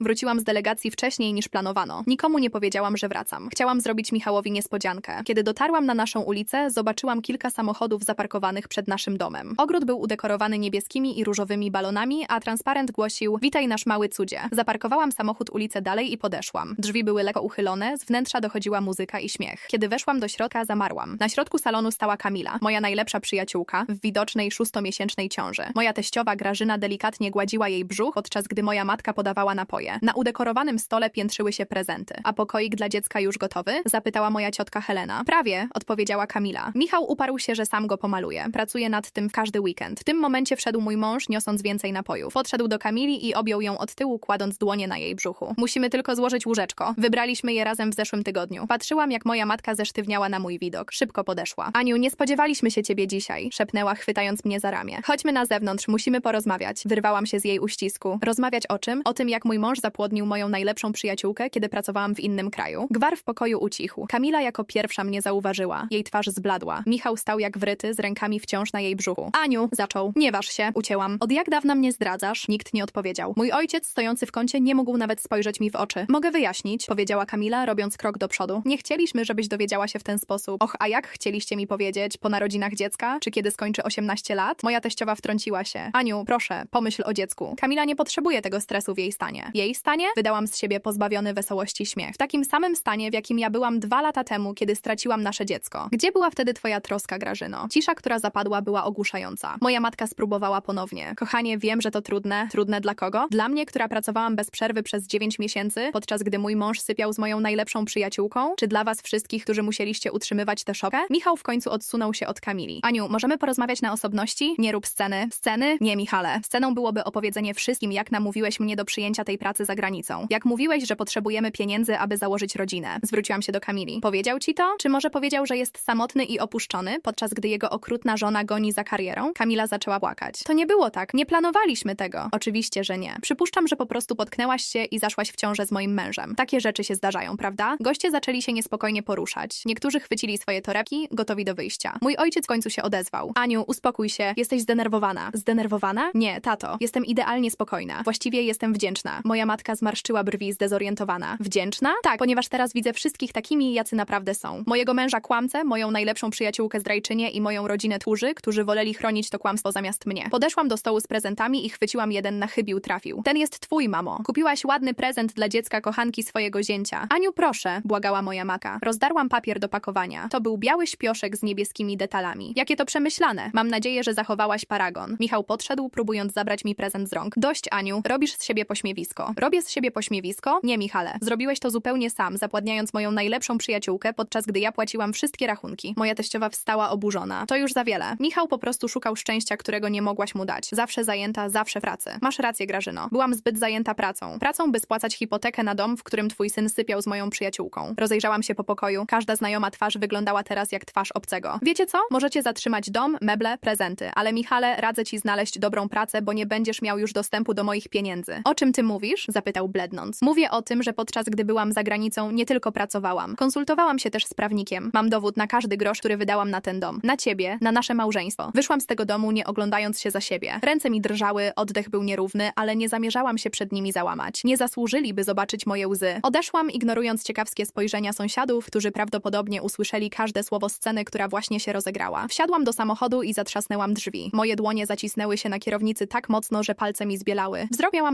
Wróciłam z delegacji wcześniej niż planowano. Nikomu nie powiedziałam, że wracam. Chciałam zrobić Michałowi niespodziankę. Kiedy dotarłam na naszą ulicę, zobaczyłam kilka samochodów zaparkowanych przed naszym domem. Ogród był udekorowany niebieskimi i różowymi balonami, a transparent głosił Witaj nasz mały cudzie. Zaparkowałam samochód ulicę dalej i podeszłam. Drzwi były lekko uchylone, z wnętrza dochodziła muzyka i śmiech. Kiedy weszłam do środka, zamarłam. Na środku salonu stała Kamila, moja najlepsza przyjaciółka, w widocznej szóstomiesięcznej ciąży. Moja teściowa Grażyna delikatnie gładziła jej brzuch, podczas gdy moja matka podawała napoje. Na udekorowanym stole piętrzyły się prezenty. A pokoik dla dziecka już gotowy? Zapytała moja ciotka Helena. Prawie, odpowiedziała Kamila. Michał uparł się, że sam go pomaluje. Pracuje nad tym w każdy weekend. W tym momencie wszedł mój mąż, niosąc więcej napojów. Podszedł do Kamili i objął ją od tyłu, kładąc dłonie na jej brzuchu. Musimy tylko złożyć łóżeczko. Wybraliśmy je razem w zeszłym tygodniu. Patrzyłam, jak moja matka zesztywniała na mój widok. Szybko podeszła. Aniu, nie spodziewaliśmy się ciebie dzisiaj, szepnęła, chwytając mnie za ramię. Chodźmy na zewnątrz, musimy porozmawiać. Wyrwałam się z jej uścisku. Rozmawiać o czym? O tym, jak mój mąż zapłodnił moją najlepszą przyjaciółkę, kiedy pracowałam w innym kraju. Gwar w pokoju ucichł. Kamila jako pierwsza mnie zauważyła. Jej twarz zbladła. Michał stał jak wryty, z rękami wciąż na jej brzuchu. Aniu, zaczął. Nie waż się, ucięłam. Od jak dawna mnie zdradzasz? Nikt nie odpowiedział. Mój ojciec, stojący w kącie, nie mógł nawet spojrzeć mi w oczy. Mogę wyjaśnić, powiedziała Kamila, robiąc krok do przodu. Nie chcieliśmy, żebyś dowiedziała się w ten sposób. Och, a jak chcieliście mi powiedzieć? Po narodzinach dziecka? Czy kiedy skończy 18 lat? Moja teściowa wtrąciła się. Aniu, proszę, pomyśl o dziecku. Kamila nie potrzebuje tego stresu w jej stanie. Jej stanie? Wydałam z siebie pozbawiony wesołości śmiech. W takim samym stanie, w jakim ja byłam dwa lata temu, kiedy straciłam nasze dziecko. Gdzie była wtedy twoja troska, Grażyno? Cisza, która zapadła, była ogłuszająca. Moja matka spróbowała ponownie. Kochanie, wiem, że to trudne. Trudne dla kogo? Dla mnie, która pracowałam bez przerwy przez 9 miesięcy, podczas gdy mój mąż sypiał z moją najlepszą przyjaciółką? Czy dla was wszystkich, którzy musieliście utrzymywać tę szokę? Michał w końcu odsunął się od Kamili. Aniu, możemy porozmawiać na osobności? Nie rób sceny. Sceny? Nie, Michale. Sceną byłoby opowiedzenie wszystkim, jak namówiłeś mnie do przyjęcia tej pracy za granicą. Jak mówiłeś, że potrzebujemy pieniędzy, aby założyć rodzinę. Zwróciłam się do Kamili. Powiedział ci to? Czy może powiedział, że jest samotny i opuszczony, podczas gdy jego okrutna żona goni za karierą? Kamila zaczęła płakać. To nie było tak. Nie planowaliśmy tego. Oczywiście, że nie. Przypuszczam, że po prostu potknęłaś się i zaszłaś w ciążę z moim mężem. Takie rzeczy się zdarzają, prawda? Goście zaczęli się niespokojnie poruszać. Niektórzy chwycili swoje torebki, gotowi do wyjścia. Mój ojciec w końcu się odezwał. Aniu, uspokój się. Jesteś zdenerwowana. Zdenerwowana? Nie, tato. Jestem idealnie spokojna. Właściwie jestem wdzięczna. Moja matka zmarszczyła brwi, zdezorientowana. Wdzięczna? Tak, ponieważ teraz widzę wszystkich takimi, jacy naprawdę są. Mojego męża kłamcę, moją najlepszą przyjaciółkę zdrajczynię i moją rodzinę tłurzy, którzy woleli chronić to kłamstwo zamiast mnie. Podeszłam do stołu z prezentami i chwyciłam jeden na chybił trafił. Ten jest twój, mamo. Kupiłaś ładny prezent dla dziecka kochanki swojego zięcia. Aniu, proszę, błagała moja maka. Rozdarłam papier do pakowania. To był biały śpioszek z niebieskimi detalami. Jakie to przemyślane. Mam nadzieję, że zachowałaś paragon. Michał podszedł, próbując zabrać mi prezent z rąk. Dość, Aniu. Robisz z siebie pośmiewisko. Robię z siebie pośmiewisko? Nie, Michale. Zrobiłeś to zupełnie sam, zapładniając moją najlepszą przyjaciółkę, podczas gdy ja płaciłam wszystkie rachunki. Moja teściowa wstała oburzona. To już za wiele. Michał po prostu szukał szczęścia, którego nie mogłaś mu dać. Zawsze zajęta, zawsze pracy. Masz rację, Grażyno. Byłam zbyt zajęta pracą. Pracą, by spłacać hipotekę na dom, w którym twój syn sypiał z moją przyjaciółką. Rozejrzałam się po pokoju. Każda znajoma twarz wyglądała teraz jak twarz obcego. Wiecie co? Możecie zatrzymać dom, meble, prezenty, ale Michale, radzę ci znaleźć dobrą pracę, bo nie będziesz miał już dostępu do moich pieniędzy. O czym ty mówisz? Zapytał blednąc. Mówię o tym, że podczas gdy byłam za granicą, nie tylko pracowałam. Konsultowałam się też z prawnikiem. Mam dowód na każdy grosz, który wydałam na ten dom. Na ciebie, na nasze małżeństwo. Wyszłam z tego domu, nie oglądając się za siebie. Ręce mi drżały, oddech był nierówny, ale nie zamierzałam się przed nimi załamać. Nie zasłużyli, by zobaczyć moje łzy. Odeszłam, ignorując ciekawskie spojrzenia sąsiadów, którzy prawdopodobnie usłyszeli każde słowo sceny, która właśnie się rozegrała. Wsiadłam do samochodu i zatrzasnęłam drzwi. Moje dłonie zacisnęły się na kierownicy tak mocno, że palce mi zbielały.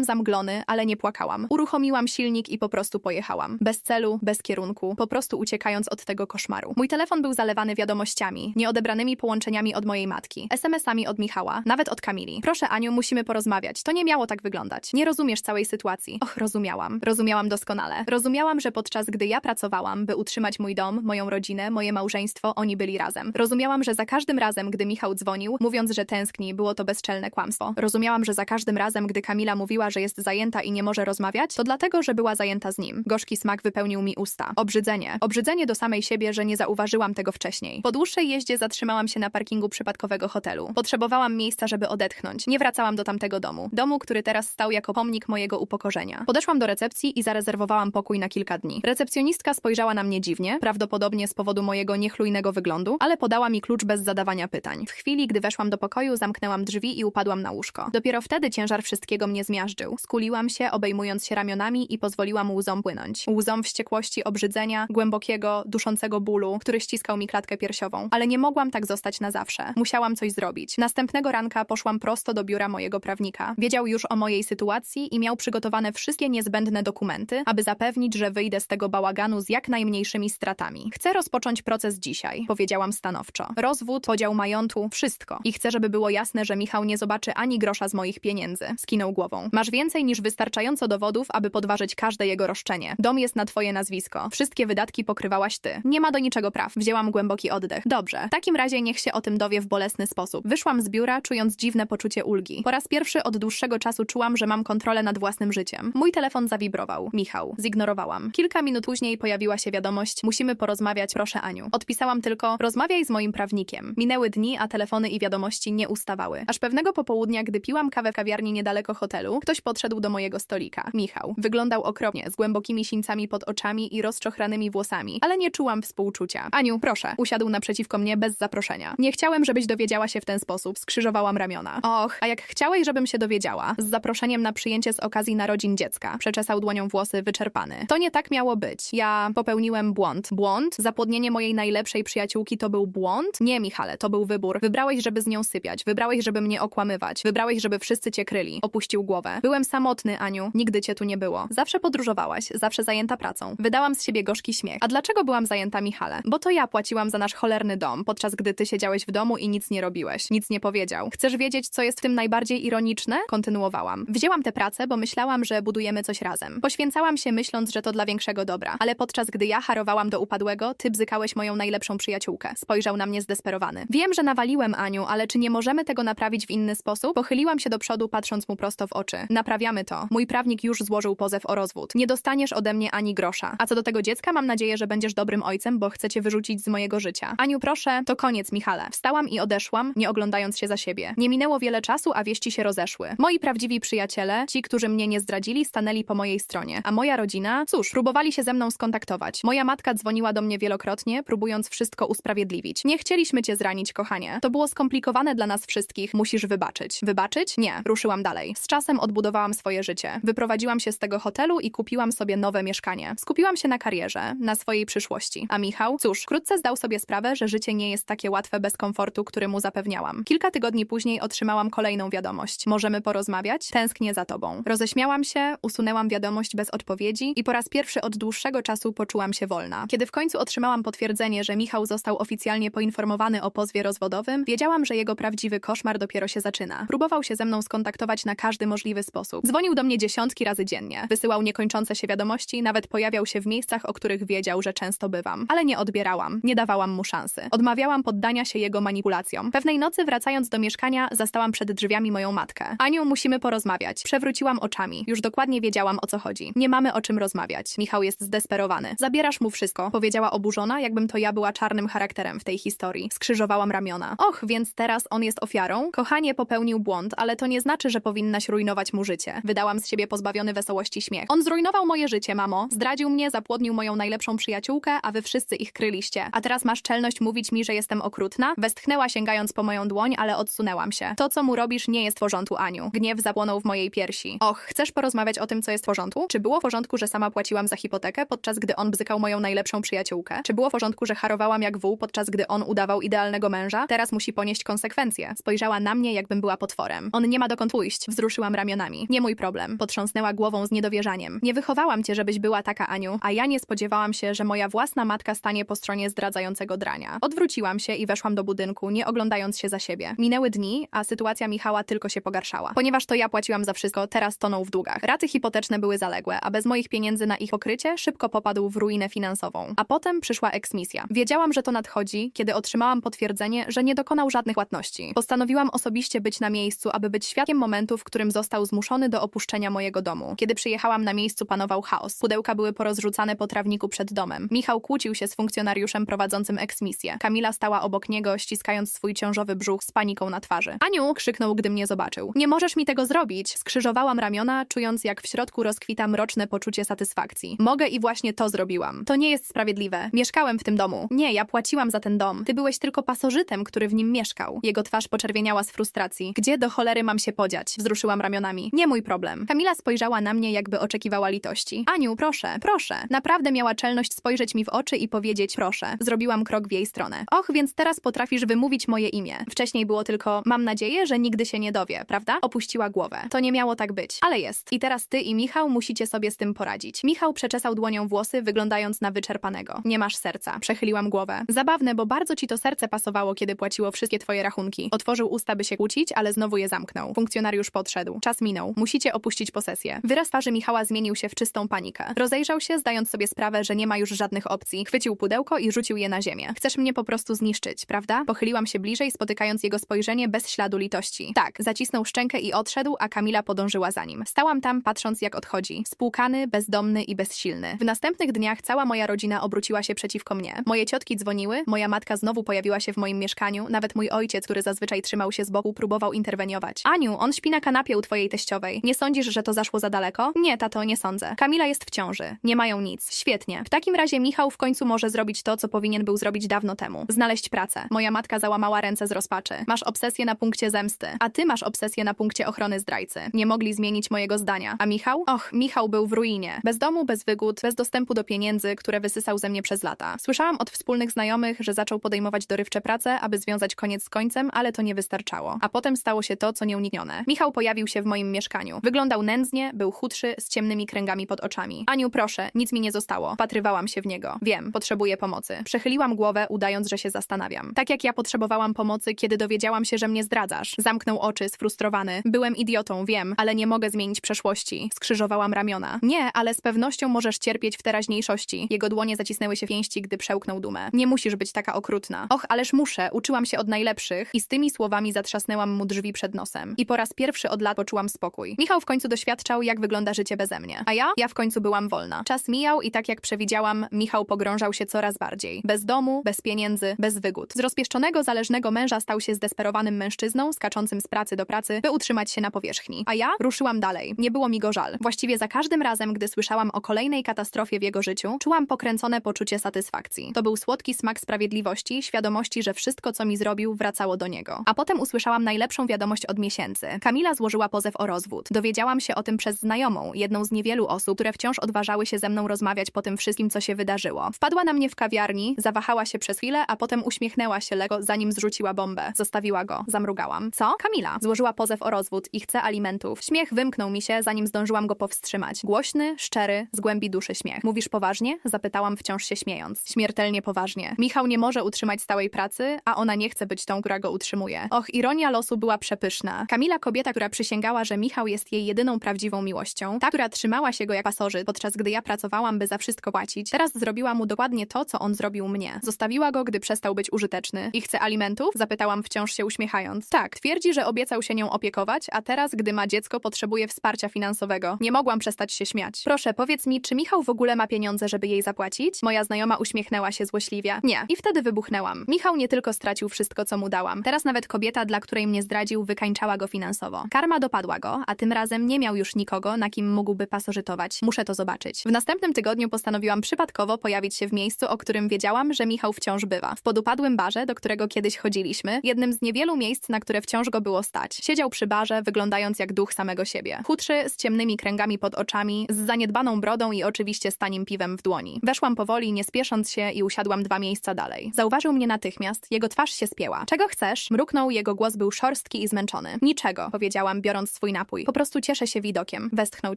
Zamglony, ale nie płakałam. Uruchomiłam silnik i po prostu pojechałam. Bez celu, bez kierunku, po prostu uciekając od tego koszmaru. Mój telefon był zalewany wiadomościami, nieodebranymi połączeniami od mojej matki, SMS-ami od Michała, nawet od Kamili. Proszę, Aniu, musimy porozmawiać. To nie miało tak wyglądać. Nie rozumiesz całej sytuacji. Och, rozumiałam. Rozumiałam doskonale. Rozumiałam, że podczas gdy ja pracowałam, by utrzymać mój dom, moją rodzinę, moje małżeństwo, oni byli razem. Rozumiałam, że za każdym razem, gdy Michał dzwonił, mówiąc, że tęskni, było to bezczelne kłamstwo. Rozumiałam, że za każdym razem, gdy Kamila mówiła, że jest zajęta i nie może rozmawiać, to dlatego, że była zajęta z nim. Gorzki smak wypełnił mi usta. Obrzydzenie. Obrzydzenie do samej siebie, że nie zauważyłam tego wcześniej. Po dłuższej jeździe zatrzymałam się na parkingu przypadkowego hotelu. Potrzebowałam miejsca, żeby odetchnąć. Nie wracałam do tamtego domu. Domu, który teraz stał jako pomnik mojego upokorzenia. Podeszłam do recepcji i zarezerwowałam pokój na kilka dni. Recepcjonistka spojrzała na mnie dziwnie, prawdopodobnie z powodu mojego niechlujnego wyglądu, ale podała mi klucz bez zadawania pytań. W chwili, gdy weszłam do pokoju, zamknęłam drzwi i upadłam na łóżko. Dopiero wtedy ciężar wszystkiego mnie zmiażdżył. Skuliłam się, obejmując się ramionami i pozwoliłam łzom płynąć. Łzom wściekłości, obrzydzenia, głębokiego, duszącego bólu, który ściskał mi klatkę piersiową. Ale nie mogłam tak zostać na zawsze. Musiałam coś zrobić. Następnego ranka poszłam prosto do biura mojego prawnika. Wiedział już o mojej sytuacji i miał przygotowane wszystkie niezbędne dokumenty, aby zapewnić, że wyjdę z tego bałaganu z jak najmniejszymi stratami. Chcę rozpocząć proces dzisiaj, powiedziałam stanowczo. Rozwód, podział majątku, wszystko. I chcę, żeby było jasne, że Michał nie zobaczy ani grosza z moich pieniędzy. Skinął głową. Masz więcej niż wystarczająco dowodów, aby podważyć każde jego roszczenie. Dom jest na twoje nazwisko. Wszystkie wydatki pokrywałaś ty. Nie ma do niczego praw. Wzięłam głęboki oddech. Dobrze. W takim razie niech się o tym dowie w bolesny sposób. Wyszłam z biura, czując dziwne poczucie ulgi. Po raz pierwszy od dłuższego czasu czułam, że mam kontrolę nad własnym życiem. Mój telefon zawibrował. Michał. Zignorowałam. Kilka minut później pojawiła się wiadomość: Musimy porozmawiać, proszę Aniu. Odpisałam tylko: Rozmawiaj z moim prawnikiem. Minęły dni, a telefony i wiadomości nie ustawały. Aż pewnego popołudnia, gdy piłam kawę w kawiarni niedaleko hotelu, ktoś podszedł do mojego stolika. Michał. Wyglądał okropnie, z głębokimi sińcami pod oczami i rozczochranymi włosami, ale nie czułam współczucia. Aniu, proszę. Usiadł naprzeciwko mnie bez zaproszenia. Nie chciałem, żebyś dowiedziała się w ten sposób. Skrzyżowałam ramiona. Och, a jak chciałeś, żebym się dowiedziała? Z zaproszeniem na przyjęcie z okazji narodzin dziecka. Przeczesał dłonią włosy, wyczerpany. To nie tak miało być. Ja popełniłem błąd. Błąd? Zapłodnienie mojej najlepszej przyjaciółki to był błąd? Nie, Michale, to był wybór. Wybrałeś, żeby z nią sypiać. Wybrałeś, żeby mnie okłamywać. Wybrałeś, żeby wszyscy cię kryli. Opuścił głowę. Byłem samotny, Aniu. Nigdy cię tu nie było. Zawsze podróżowałaś, zawsze zajęta pracą. Wydałam z siebie gorzki śmiech. A dlaczego byłam zajęta, Michale? Bo to ja płaciłam za nasz cholerny dom, podczas gdy ty siedziałeś w domu i nic nie robiłeś. Nic nie powiedział. Chcesz wiedzieć, co jest w tym najbardziej ironiczne? Kontynuowałam. Wzięłam tę pracę, bo myślałam, że budujemy coś razem. Poświęcałam się myśląc, że to dla większego dobra. Ale podczas gdy ja harowałam do upadłego, ty bzykałeś moją najlepszą przyjaciółkę. Spojrzał na mnie zdesperowany. Wiem, że nawaliłem Aniu, ale czy nie możemy tego naprawić w inny sposób? Pochyliłam się do przodu, patrząc mu prosto w oczy. Naprawiamy to. Mój prawnik już złożył pozew o rozwód. Nie dostaniesz ode mnie ani grosza. A co do tego dziecka, mam nadzieję, że będziesz dobrym ojcem, bo chcę cię wyrzucić z mojego życia. Aniu, proszę, to koniec, Michale. Wstałam i odeszłam, nie oglądając się za siebie. Nie minęło wiele czasu, a wieści się rozeszły. Moi prawdziwi przyjaciele, ci, którzy mnie nie zdradzili, stanęli po mojej stronie. A moja rodzina, cóż, próbowali się ze mną skontaktować. Moja matka dzwoniła do mnie wielokrotnie, próbując wszystko usprawiedliwić. Nie chcieliśmy cię zranić, kochanie. To było skomplikowane dla nas wszystkich. Musisz wybaczyć. Wybaczyć? Nie. Ruszyłam dalej. Z czasem odbudowałam swoje Wyprowadziłam się z tego hotelu i kupiłam sobie nowe mieszkanie. Skupiłam się na karierze, na swojej przyszłości. A Michał? Cóż, wkrótce zdał sobie sprawę, że życie nie jest takie łatwe bez komfortu, który mu zapewniałam. Kilka tygodni później otrzymałam kolejną wiadomość. Możemy porozmawiać? Tęsknię za tobą. Roześmiałam się, usunęłam wiadomość bez odpowiedzi i po raz pierwszy od dłuższego czasu poczułam się wolna. Kiedy w końcu otrzymałam potwierdzenie, że Michał został oficjalnie poinformowany o pozwie rozwodowym, wiedziałam, że jego prawdziwy koszmar dopiero się zaczyna. Próbował się ze mną skontaktować na każdy możliwy sposób. Dzwonił do mnie dziesiątki razy dziennie. Wysyłał niekończące się wiadomości, nawet pojawiał się w miejscach, o których wiedział, że często bywam. Ale nie odbierałam. Nie dawałam mu szansy. Odmawiałam poddania się jego manipulacjom. Pewnej nocy, wracając do mieszkania, zastałam przed drzwiami moją matkę. Aniu, musimy porozmawiać. Przewróciłam oczami. Już dokładnie wiedziałam, o co chodzi. Nie mamy o czym rozmawiać. Michał jest zdesperowany. Zabierasz mu wszystko, powiedziała oburzona, jakbym to ja była czarnym charakterem w tej historii. Skrzyżowałam ramiona. Och, więc teraz on jest ofiarą? Kochanie popełnił błąd, ale to nie znaczy, że powinnaś rujnować mu życie. Wydałam z siebie pozbawiony wesołości śmiech. On zrujnował moje życie, mamo. Zdradził mnie, zapłodnił moją najlepszą przyjaciółkę, a wy wszyscy ich kryliście. A teraz masz czelność mówić mi, że jestem okrutna? Westchnęła sięgając po moją dłoń, ale odsunęłam się. To, co mu robisz, nie jest w porządku, Aniu. Gniew zapłonął w mojej piersi. Och, chcesz porozmawiać o tym, co jest w porządku? Czy było w porządku, że sama płaciłam za hipotekę, podczas gdy on bzykał moją najlepszą przyjaciółkę? Czy było w porządku, że harowałam jak wół, podczas gdy on udawał idealnego męża? Teraz musi ponieść konsekwencje. Spojrzała na mnie, jakbym była potworem. On nie ma dokąd pójść. Wzruszyłam ramionami. Nie mój problem. Potrząsnęła głową z niedowierzaniem. Nie wychowałam cię, żebyś była taka, Aniu, a ja nie spodziewałam się, że moja własna matka stanie po stronie zdradzającego drania. Odwróciłam się i weszłam do budynku, nie oglądając się za siebie. Minęły dni, a sytuacja Michała tylko się pogarszała. Ponieważ to ja płaciłam za wszystko, teraz tonął w długach. Raty hipoteczne były zaległe, a bez moich pieniędzy na ich pokrycie szybko popadł w ruinę finansową. A potem przyszła eksmisja. Wiedziałam, że to nadchodzi, kiedy otrzymałam potwierdzenie, że nie dokonał żadnych płatności. Postanowiłam osobiście być na miejscu, aby być świadkiem momentu, w którym został zmuszony do opuszczenia mojego domu. Kiedy przyjechałam na miejscu panował chaos. Pudełka były porozrzucane po trawniku przed domem. Michał kłócił się z funkcjonariuszem prowadzącym eksmisję. Kamila stała obok niego, ściskając swój ciążowy brzuch z paniką na twarzy. Aniu! krzyknął, gdy mnie zobaczył. Nie możesz mi tego zrobić! Skrzyżowałam ramiona, czując jak w środku rozkwita mroczne poczucie satysfakcji. Mogę i właśnie to zrobiłam. To nie jest sprawiedliwe. Mieszkałem w tym domu. Nie, ja płaciłam za ten dom. Ty byłeś tylko pasożytem, który w nim mieszkał. Jego twarz poczerwieniała z frustracji. Gdzie do cholery mam się podziać? Wzruszyłam ramionami. Nie mój problem. Kamila Kamila spojrzała na mnie, jakby oczekiwała litości. Aniu, proszę, proszę. Naprawdę miała czelność spojrzeć mi w oczy i powiedzieć proszę. Zrobiłam krok w jej stronę. Och, więc teraz potrafisz wymówić moje imię. Wcześniej było tylko mam nadzieję, że nigdy się nie dowie, prawda? Opuściła głowę. To nie miało tak być. Ale jest. I teraz ty i Michał musicie sobie z tym poradzić. Michał przeczesał dłonią włosy, wyglądając na wyczerpanego. Nie masz serca. Przechyliłam głowę. Zabawne, bo bardzo ci to serce pasowało, kiedy płaciło wszystkie twoje rachunki. Otworzył usta, by się kłócić, ale znowu je zamknął. Funkcjonariusz podszedł. Czas minął. Musicie opuścić posesję. Wyraz twarzy Michała zmienił się w czystą panikę. Rozejrzał się, zdając sobie sprawę, że nie ma już żadnych opcji. Chwycił pudełko i rzucił je na ziemię. Chcesz mnie po prostu zniszczyć, prawda? Pochyliłam się bliżej, spotykając jego spojrzenie bez śladu litości. Tak, zacisnął szczękę i odszedł, a Kamila podążyła za nim. Stałam tam, patrząc jak odchodzi. Spłukany, bezdomny i bezsilny. W następnych dniach cała moja rodzina obróciła się przeciwko mnie. Moje ciotki dzwoniły, moja matka znowu pojawiła się w moim mieszkaniu, nawet mój ojciec, który zazwyczaj trzymał się z boku, próbował interweniować. Aniu, on śpi na kanapie u twojej teściowej. Nie sądzisz, że to zaszło za daleko? Nie, tato, nie sądzę. Kamila jest w ciąży. Nie mają nic. Świetnie. W takim razie Michał w końcu może zrobić to, co powinien był zrobić dawno temu. Znaleźć pracę. Moja matka załamała ręce z rozpaczy. Masz obsesję na punkcie zemsty, a ty masz obsesję na punkcie ochrony zdrajcy. Nie mogli zmienić mojego zdania. A Michał? Och, Michał był w ruinie. Bez domu, bez wygód, bez dostępu do pieniędzy, które wysysał ze mnie przez lata. Słyszałam od wspólnych znajomych, że zaczął podejmować dorywcze prace, aby związać koniec z końcem, ale to nie wystarczało. A potem stało się to, co nieuniknione. Michał pojawił się w moim mieszkaniu. Wyglądał nędznie, był chudszy, z ciemnymi kręgami pod oczami. Aniu, proszę, nic mi nie zostało. Patrywałam się w niego. Wiem, potrzebuję pomocy. Przechyliłam głowę, udając, że się zastanawiam. Tak jak ja potrzebowałam pomocy, kiedy dowiedziałam się, że mnie zdradzasz. Zamknął oczy, sfrustrowany. Byłem idiotą, wiem, ale nie mogę zmienić przeszłości. Skrzyżowałam ramiona. Nie, ale z pewnością możesz cierpieć w teraźniejszości. Jego dłonie zacisnęły się w pięści, gdy przełknął dumę. Nie musisz być taka okrutna. Och, ależ muszę, uczyłam się od najlepszych i z tymi słowami zatrzasnęłam mu drzwi przed nosem. I po raz pierwszy od lat poczułam spokój. Michał w końcu doświadczał, jak wygląda życie beze mnie. A ja? Ja w końcu byłam wolna. Czas mijał i tak jak przewidziałam, Michał pogrążał się coraz bardziej. Bez domu, bez pieniędzy, bez wygód. Z rozpieszczonego, zależnego męża stał się zdesperowanym mężczyzną, skaczącym z pracy do pracy, by utrzymać się na powierzchni. A ja ruszyłam dalej. Nie było mi go żal. Właściwie za każdym razem, gdy słyszałam o kolejnej katastrofie w jego życiu, czułam pokręcone poczucie satysfakcji. To był słodki smak sprawiedliwości, świadomości, że wszystko, co mi zrobił, wracało do niego. A potem usłyszałam najlepszą wiadomość od miesięcy. Kamila złożyła pozew o rozwód. Dowiedziałam się o tym przez znajomą, jedną z niewielu osób, które wciąż odważały się ze mną rozmawiać po tym wszystkim, co się wydarzyło. Wpadła na mnie w kawiarni, zawahała się przez chwilę, a potem uśmiechnęła się lekko, zanim zrzuciła bombę. Zostawiła go. Zamrugałam. Co? Kamila. Złożyła pozew o rozwód i chce alimentów. Śmiech wymknął mi się, zanim zdążyłam go powstrzymać. Głośny, szczery, z głębi duszy śmiech. Mówisz poważnie? Zapytałam wciąż się śmiejąc. Śmiertelnie poważnie. Michał nie może utrzymać stałej pracy, a ona nie chce być tą, która go utrzymuje. Och, ironia losu była przepyszna. Kamila, kobieta, która przysięgała, że Michał jest jej jedyną prawdziwą miłością, ta, która trzymała się go jak pasożyt, podczas gdy ja pracowałam, by za wszystko płacić, teraz zrobiła mu dokładnie to, co on zrobił mnie. Zostawiła go, gdy przestał być użyteczny. I chce alimentów? Zapytałam wciąż się uśmiechając. Tak, twierdzi, że obiecał się nią opiekować, a teraz, gdy ma dziecko, potrzebuje wsparcia finansowego. Nie mogłam przestać się śmiać. Proszę, powiedz mi, czy Michał w ogóle ma pieniądze, żeby jej zapłacić? Moja znajoma uśmiechnęła się złośliwie. Nie. I wtedy wybuchnęłam. Michał nie tylko stracił wszystko, co mu dałam. Teraz nawet kobieta, dla której mnie zdradził, wykańczała go finansowo. Karma dopadła go, a tym razem nie miał już nikogo, na kim mógłby pasożytować. Muszę to zobaczyć. W następnym tygodniu postanowiłam przypadkowo pojawić się w miejscu, o którym wiedziałam, że Michał wciąż bywa. W podupadłym barze, do którego kiedyś chodziliśmy, jednym z niewielu miejsc, na które wciąż go było stać. Siedział przy barze, wyglądając jak duch samego siebie. Chudszy, z ciemnymi kręgami pod oczami, z zaniedbaną brodą i oczywiście z tanim piwem w dłoni. Weszłam powoli, nie spiesząc się i usiadłam dwa miejsca dalej. Zauważył mnie natychmiast, jego twarz się spięła. Czego chcesz? Mruknął, jego głos był szorstki i zmęczony. Niczego, powiedziałam, biorąc swój napój. Po prostu cieszę się widokiem. Westchnął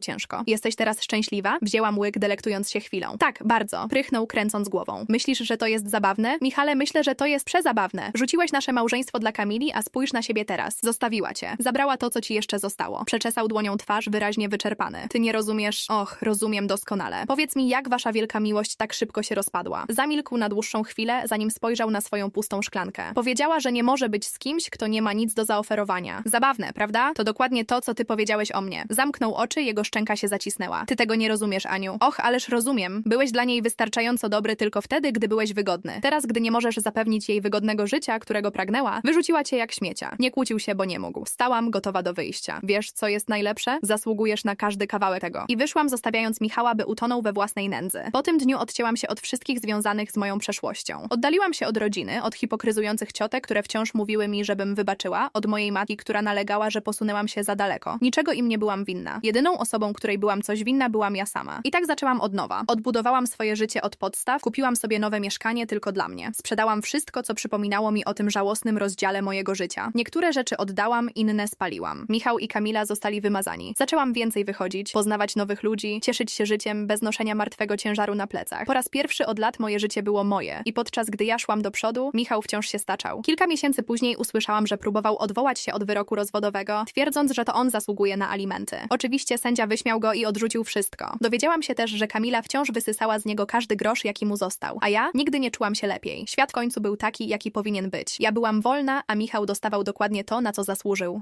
ciężko. Jesteś teraz szczęśliwa? Wzięłam łyk, delektując się chwilą. Tak, bardzo. Prychnął, kręcąc głową. Myślisz, że to jest zabawne? Michale, myślę, że to jest przezabawne. Rzuciłeś nasze małżeństwo dla Kamili, a spójrz na siebie teraz. Zostawiła cię. Zabrała to, co ci jeszcze zostało. Przeczesał dłonią twarz, wyraźnie wyczerpany. Ty nie rozumiesz? Och, rozumiem doskonale. Powiedz mi, jak wasza wielka miłość tak szybko się rozpadła? Zamilkł na dłuższą chwilę, zanim spojrzał na swoją pustą szklankę. Powiedziała, że nie może być z kimś, kto nie ma nic do zaoferowania. Zabawne, prawda? To dokładnie to, co ty powiedziałeś o mnie. Zamknął oczy, jego szczęka się zacisnęła. Ty tego nie rozumiesz, Aniu. Och, ależ rozumiem. Byłeś dla niej wystarczająco dobry tylko wtedy, gdy byłeś wygodny. Teraz, gdy nie możesz zapewnić jej wygodnego życia, którego pragnęła, wyrzuciła cię jak śmiecia. Nie kłócił się, bo nie mógł. Stałam, gotowa do wyjścia. Wiesz, co jest najlepsze? Zasługujesz na każdy kawałek tego. I wyszłam, zostawiając Michała, by utonął we własnej nędzy. Po tym dniu odcięłam się od wszystkich związanych z moją przeszłością. Oddaliłam się od rodziny, od hipokryzujących ciotek, które wciąż mówiły mi, żebym wybaczyła, od mojej matki, która nalegała, że posunęłam się za daleko. Niczego im nie byłam byłam winna. Jedyną osobą, której byłam coś winna, byłam ja sama. I tak zaczęłam od nowa. Odbudowałam swoje życie od podstaw, kupiłam sobie nowe mieszkanie tylko dla mnie. Sprzedałam wszystko, co przypominało mi o tym żałosnym rozdziale mojego życia. Niektóre rzeczy oddałam, inne spaliłam. Michał i Kamila zostali wymazani. Zaczęłam więcej wychodzić, poznawać nowych ludzi, cieszyć się życiem bez noszenia martwego ciężaru na plecach. Po raz pierwszy od lat moje życie było moje i podczas gdy ja szłam do przodu, Michał wciąż się staczał. Kilka miesięcy później usłyszałam, że próbował odwołać się od wyroku rozwodowego, twierdząc, że to on zasługuje na alimenty. Oczywiście sędzia wyśmiał go i odrzucił wszystko. Dowiedziałam się też, że Kamila wciąż wysysała z niego każdy grosz, jaki mu został, a ja nigdy nie czułam się lepiej. Świat końcu był taki, jaki powinien być. Ja byłam wolna, a Michał dostawał dokładnie to, na co zasłużył.